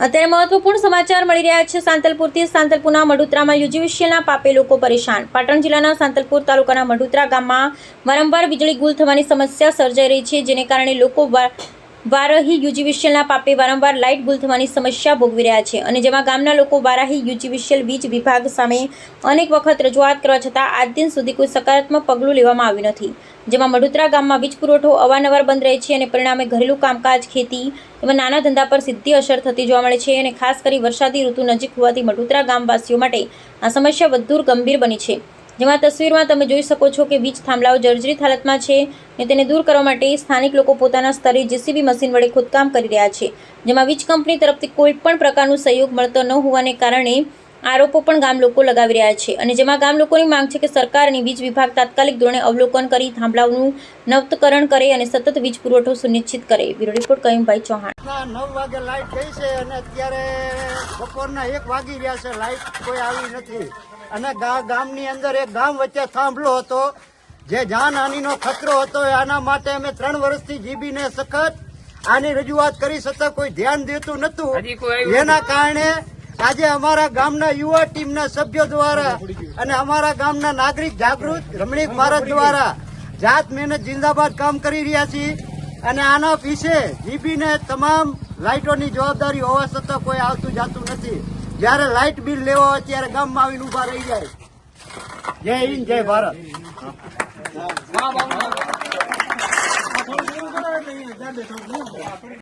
અત્યારે મહત્વપૂર્ણ સમાચાર મળી રહ્યા છે. સાંતલપુરથી સાંતલપુરના મઢુત્રામાં યુજીવીસીએલના પાપે લોકો પરેશાન. પાટણ જિલ્લાના સાંતલપુર તાલુકાના મઢુત્રા ગામમાં વારંવાર વીજળી ગુલ થવાની સમસ્યા સર્જાઈ રહી છે, જેને કારણે લોકો વારહી યુજીવીસીએલના પાપે વારંવાર લાઇટ ગુલ થવાની સમસ્યા ભોગવી રહ્યા છે અને જેમાં ગામના લોકો વારાહી યુજીવિશિયલ વીજ વિભાગ સામે અનેક વખત રજૂઆત કરવા છતાં આજ દિન સુધી કોઈ સકારાત્મક પગલું લેવામાં આવ્યું નથી. જેમાં મઢુત્રા ગામમાં વીજ પુરવઠો અવારનવાર બંધ રહે છે અને પરિણામે ઘરેલું કામકાજ, ખેતી એવા નાના ધંધા પર સીધી અસર થતી જોવા મળે છે અને ખાસ કરી વરસાદી ઋતુ નજીક હોવાથી મઢુત્રા ગામવાસીઓ માટે આ સમસ્યા વધુ ગંભીર બની છે. જેમાં તસવીરમાં તમે જોઈ શકો છો કે વીજ થાંભલાઓ જર્જરિત હાલતમાં છે અને તેને દૂર કરવા માટે સ્થાનિક લોકો પોતાના સ્તરે જેસીબી મશીન વડે ખોદકામ કરી રહ્યા છે. જેમાં વીજ કંપની તરફથી કોઈ પણ પ્રકારનું સહયોગ મળતો ન હોવાને કારણે આરોપો પણ ગામ લોકો લગાવી રહ્યા છે અને જેમાં ગામ લોકોની માંગ છે કે સરકાર અને વીજ વિભાગ તાત્કાલિક ધોરણે અવલોકન કરી થાંભલાઓનું નવતકરણ કરે અને સતત વીજ પુરવઠો સુનિશ્ચિત કરે. Bureau report Kayumbhai Chauhan. નવ વાગે લાઈટ ગઈ છે અને અત્યારે બપોરના એક વાગી રહ્યા છે. લાઈટ કોઈ આવી નથી. અને ગામની અંદર એક ગામ વચ્ચે થાંભલો હતો. જે જાનહાનીનો ખતરો હતો આના માટે અમે ત્રણ વર્ષથી જીબીને સખત આની રજૂઆત કરી છતાં કોઈ ધ્યાન દેતું નતું એના કારણે આજે અમારા ગામના યુવા ટીમના સભ્યો દ્વારા અને અમારા ગામના નાગરિક જાગૃત રમણીક ભારત દ્વારા જાત મહેનત જિંદાબાદ કામ કરી રહ્યા છીએ. અને આના વિશે જીબીને તમામ લાઇટોની જવાબદારી હોવા છતાં કોઈ આવતું જાતું નથી. જ્યારે લાઇટ બિલ લેવા હોય ત્યારે ગામમાં આવીને ઊભા રહી જાય. જય હિન્દ, જય ભારત.